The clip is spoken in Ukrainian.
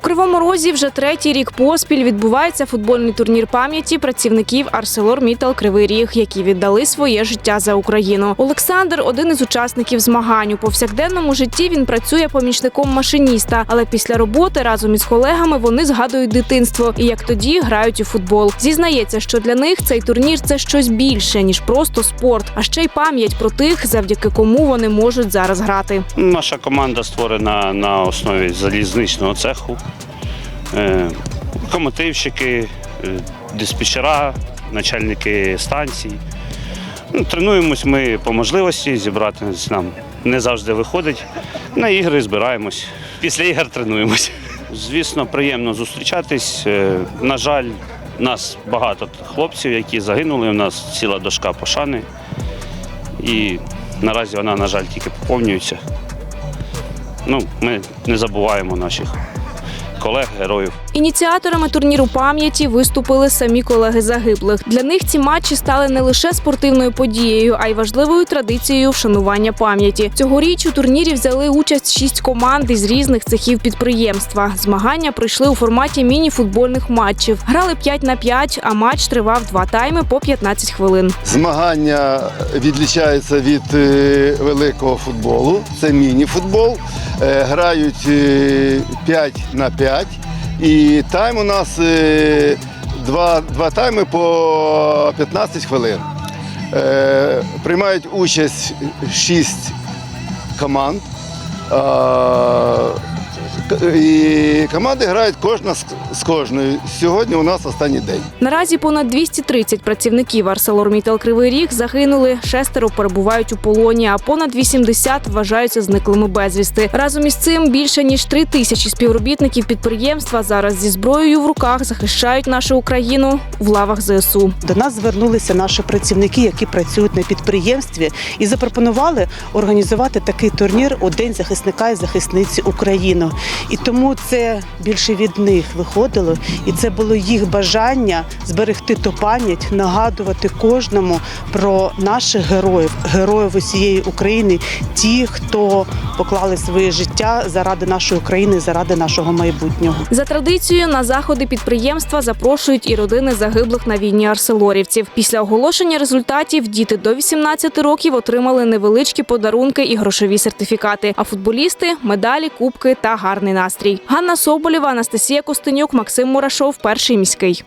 У Кривому Розі вже третій рік поспіль відбувається футбольний турнір пам'яті працівників Арселор Мітал Кривий Ріг, які віддали своє життя за Україну. Олександр один із учасників змагань. У повсякденному житті він працює помічником машиніста, але після роботи разом із колегами вони згадують дитинство і як тоді грають у футбол. Зізнається, що для них цей турнір це щось більше ніж просто спорт, а ще й пам'ять про тих, завдяки кому вони можуть зараз грати. Наша команда створена на основі залізничного цеху. Е, Локомотивщики, е, диспетчера, начальники станцій. Ну, Тренуємось ми по можливості, зібратися нам не завжди виходить. На ігри збираємось. Після ігор тренуємось. Звісно, приємно зустрічатись. Е, На жаль, нас багато хлопців, які загинули. У нас ціла дошка пошани. І наразі вона, на жаль, тільки поповнюється. Ну, ми не забуваємо наших колег, героїв. Ініціаторами турніру пам'яті виступили самі колеги загиблих. Для них ці матчі стали не лише спортивною подією, а й важливою традицією вшанування пам'яті. Цьогоріч у турнірі взяли участь шість команд із різних цехів підприємства. Змагання пройшли у форматі міні-футбольних матчів. Грали 5 на 5, а матч тривав два тайми по 15 хвилин. Змагання відлічаються від е, великого футболу. Це міні-футбол. Е, Грають е, 5 на 5. І тайм у нас е, два, два тайми по 15 хвилин. Е, Приймають участь 6 команд. І команди грають кожна з- кожною. Сьогодні у нас останній день. Наразі понад 230 працівників ArcelorMittal Кривий Ріг загинули, шестеро перебувають у полоні, а понад 80 вважаються зниклими безвісти. Разом із цим більше ніж три тисячі співробітників підприємства зараз зі зброєю в руках захищають нашу Україну в лавах ЗСУ. До нас звернулися наші працівники, які працюють на підприємстві, і запропонували організувати такий турнір у День захисника і захисниці України. І тому це більше від них виходило, і це було їх бажання зберегти ту пам'ять, нагадувати кожному про наших героїв, героїв усієї України, ті, хто поклали своє життя заради нашої України, заради нашого майбутнього. За традицією на заходи підприємства запрошують і родини загиблих на війні арселорівців. Після оголошення результатів діти до 18 років отримали невеличкі подарунки і грошові сертифікати. А футболісти медалі, кубки та гарний настрій. Ганна Соболєва, Анастасія Костенюк, Максим Мурашов, перший міський.